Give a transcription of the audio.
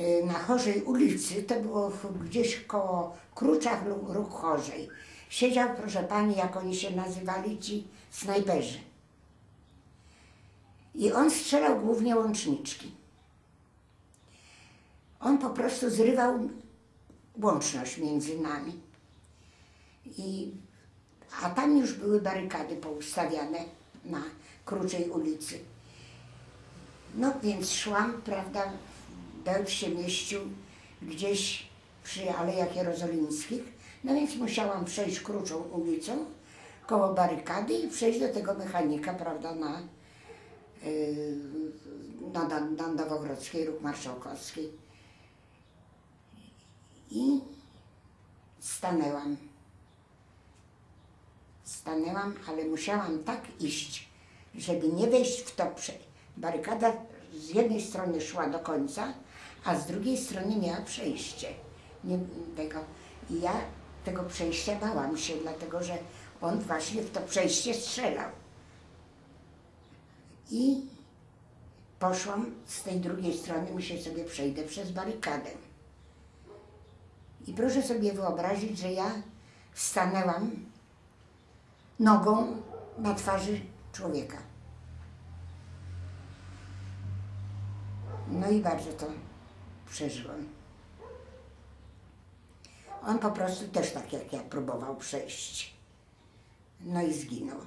y, na Chorzej ulicy, to było gdzieś koło Kruczach lub Róg Chorzej. Siedział, proszę pani, jak oni się nazywali, ci snajperzy. I on strzelał głównie łączniczki. On po prostu zrywał łączność między nami. I, a tam już były barykady poustawiane na Kruczej ulicy. No więc szłam, prawda, Bełt się mieścił gdzieś przy Alejach Jerozolimskich, no więc musiałam przejść Kruczą ulicą koło barykady i przejść do tego mechanika, prawda, na, yy, na, na, na Nowogrodzkiej, Róg Marszałkowskiej. I stanęłam. Stanęłam, ale musiałam tak iść, żeby nie wejść w to. Barykada z jednej strony szła do końca, a z drugiej strony miała przejście. Nie, tego. I ja tego przejścia bałam się, dlatego że on właśnie w to przejście strzelał. I poszłam z tej drugiej strony, myślę sobie, przejdę przez barykadę. I proszę sobie wyobrazić, że ja stanęłam nogą na twarzy człowieka. No i bardzo to przeżyłam. On po prostu też tak jak ja próbował przejść. No i zginął.